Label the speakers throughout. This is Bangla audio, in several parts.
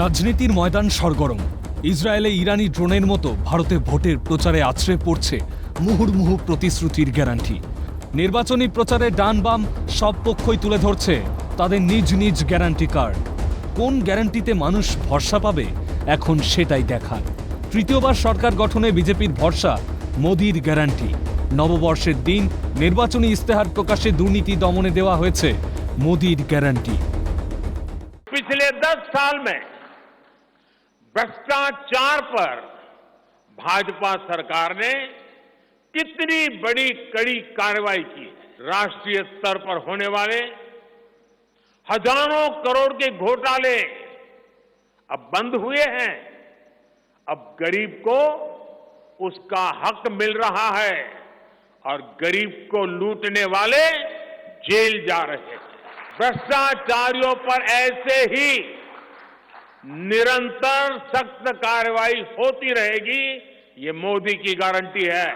Speaker 1: রাজনীতির ময়দান সরগরম। ইসরায়েলে ইরানি ড্রোনের মতো ভারতে ভোটের প্রচারে আছড়ে পড়ছে মুহুর্মুহু প্রতিশ্রুতির গ্যারান্টি। নির্বাচনী প্রচারে ডান বাম সব পক্ষই তুলে ধরছে তাদের নিজ নিজ গ্যারান্টি কার্ড। কোন গ্যারান্টিতে মানুষ ভরসা পাবে, এখন সেটাই দেখার। তৃতীয়বার সরকার গঠনে বিজেপির ভরসা, মোদির গ্যারান্টি। নববর্ষের দিন নির্বাচনী ইস্তেহার প্রকাশে দুর্নীতি দমনে দেওয়া হয়েছে মোদির গ্যারান্টি।
Speaker 2: পিছলে দশ সাল মে भ्रष्टाचार पर भाजपा सरकार ने कितनी बड़ी कड़ी कार्रवाई की राष्ट्रीय स्तर पर होने वाले हज़ारों करोड़ के घोटाले अब बंद हुए हैं। अब गरीब को उसका हक मिल रहा है और गरीब को लूटने वाले जेल जा रहे हैं। भ्रष्टाचारियों पर ऐसे ही निरंतर सख्त कार्रवाई होती रहेगी ये मोदी की गारंटी है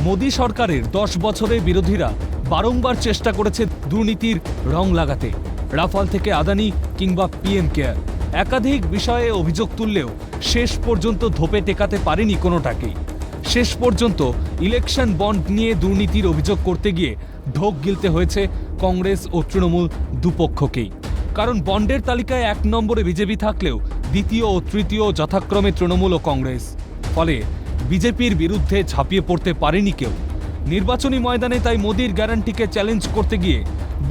Speaker 1: মোদী সরকারের দশ বছরে বিরোধীরা বারংবার চেষ্টা করেছে দুর্নীতির রং লাগাতে রাফাল থেকে আদানি কিংবা পিএম কেয়ার একাধিক বিষয়ে অভিযোগ তুললেও শেষ পর্যন্ত ধোপে টেকাতে পারেনি কোনোটাকেই শেষ পর্যন্ত ইলেকশন বন্ড নিয়ে দুর্নীতির অভিযোগ করতে গিয়ে ঢোক গিলতে হয়েছে কংগ্রেস ও তৃণমূল দুপক্ষকেই কারণ বন্ডের তালিকায় এক নম্বরে বিজেপি থাকলেও দ্বিতীয় ও তৃতীয় যথাক্রমে তৃণমূল ও কংগ্রেস। ফলে বিজেপির বিরুদ্ধে ঝাঁপিয়ে পড়তে পারেনি কেউ। নির্বাচনী ময়দানে তাই মোদির গ্যারান্টিকে চ্যালেঞ্জ করতে গিয়ে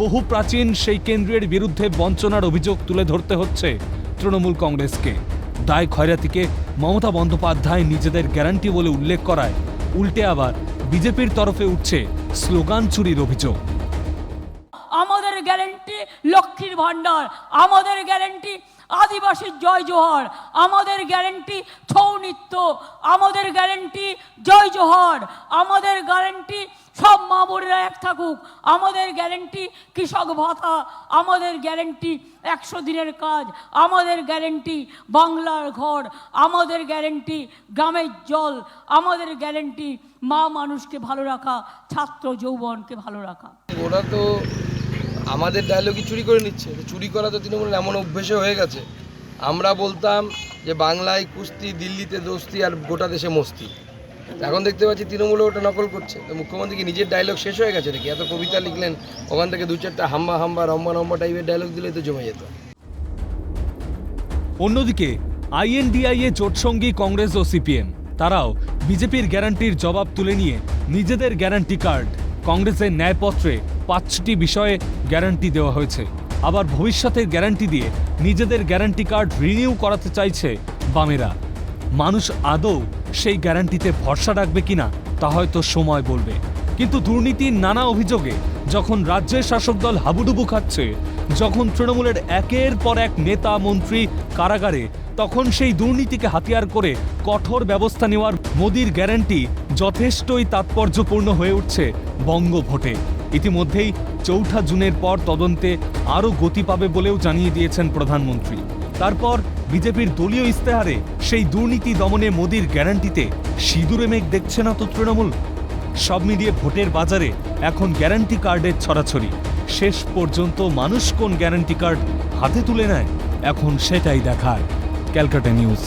Speaker 1: বহু প্রাচীন সেই কেন্দ্রের বিরুদ্ধে বঞ্চনার অভিযোগ তুলে ধরতে হচ্ছে তৃণমূল কংগ্রেসকে। দায় খয়রাতিকে মমতা বন্দ্যোপাধ্যায় নিজেদের গ্যারান্টি বলে উল্লেখ করায় উল্টে আবার বিজেপির তরফে উঠছে স্লোগান চুরির অভিযোগ।
Speaker 3: গ্যারেন্টি লক্ষ্মীর ভাণ্ডার, আমাদের গ্যারেন্টি আদিবাসীর জয় জোহর, আমাদের গ্যারেন্টি ছৌ নৃত্য, আমাদের গ্যারেন্টি জয় জোহর, আমাদের গ্যারেন্টি সব মা বোনেরা এক থাকুক, আমাদের গ্যারেন্টি কৃষক ভাতা, আমাদের গ্যারেন্টি একশো দিনের কাজ, আমাদের গ্যারেন্টি বাংলার ঘর, আমাদের গ্যারেন্টি গ্রামের জল, আমাদের গ্যারেন্টি মা মানুষকে ভালো রাখা, ছাত্র যৌবনকে ভালো রাখা।
Speaker 4: ওরা তো আমাদের ডায়লগই চুরি করে নিচ্ছে। চুরি করা তো তৃণমূলের এমন অভ্যেসে হয়ে গেছে। আমরা বলতাম যে বাংলায় কুস্তি, দিল্লিতে দোস্তি আর গোটা দেশে মস্তি। এখন দেখতে পাচ্ছি তৃণমূলে ওটা নকল করছে। তো মুখ্যমন্ত্রী কি নিজের ডায়লগ শেষ হয়ে গেছে নাকি? এত কবিতা লিখলেন, ওখান থেকে দু চারটা হাম্বা হাম্বা, রম্বা রম্বা টাইপের ডায়লগ দিলে তো জমে যেত।
Speaker 1: অন্যদিকে আইএনডিআইএ জোটসঙ্গী কংগ্রেস ও সিপিএম তারাও বিজেপির গ্যারান্টির জবাব তুলে নিয়ে নিজেদের গ্যারান্টি কার্ড কংগ্রেসের ন্যায়পত্রে পাঁচটি বিষয়ে গ্যারান্টি দেওয়া হয়েছে। আবার ভবিষ্যতের গ্যারান্টি দিয়ে নিজেদের গ্যারান্টি কার্ড রিনিউ করাতে চাইছে বামেরা। মানুষ আদৌ সেই গ্যারান্টিতে ভরসা রাখবে কিনা তা হয়তো সময় বলবে। কিন্তু দুর্নীতির নানা অভিযোগে যখন রাজ্যের শাসক দল হাবুডুবু খাচ্ছে, যখন তৃণমূলের একের পর এক নেতা মন্ত্রী কারাগারে, তখন সেই দুর্নীতিকে হাতিয়ার করে কঠোর ব্যবস্থা নেওয়ার মোদির গ্যারান্টি যথেষ্টই তাৎপর্যপূর্ণ হয়ে উঠছে বঙ্গভোটে। ইতিমধ্যেই চৌঠা জুনের পর তদন্তে আরও গতি পাবে বলেও জানিয়ে দিয়েছেন প্রধানমন্ত্রী। তারপর বিজেপির দলীয় ইস্তেহারে সেই দুর্নীতি দমনে মোদির গ্যারান্টিতে সিঁদুরে মেঘ দেখছে না তো তৃণমূল। সব মিলিয়ে ভোটের বাজারে এখন গ্যারান্টি কার্ডের ছড়াছড়ি। শেষ পর্যন্ত মানুষ কোন গ্যারান্টি কার্ড হাতে তুলে নেয়, এখন সেটাই দেখার ক্যালকাটা নিউজ।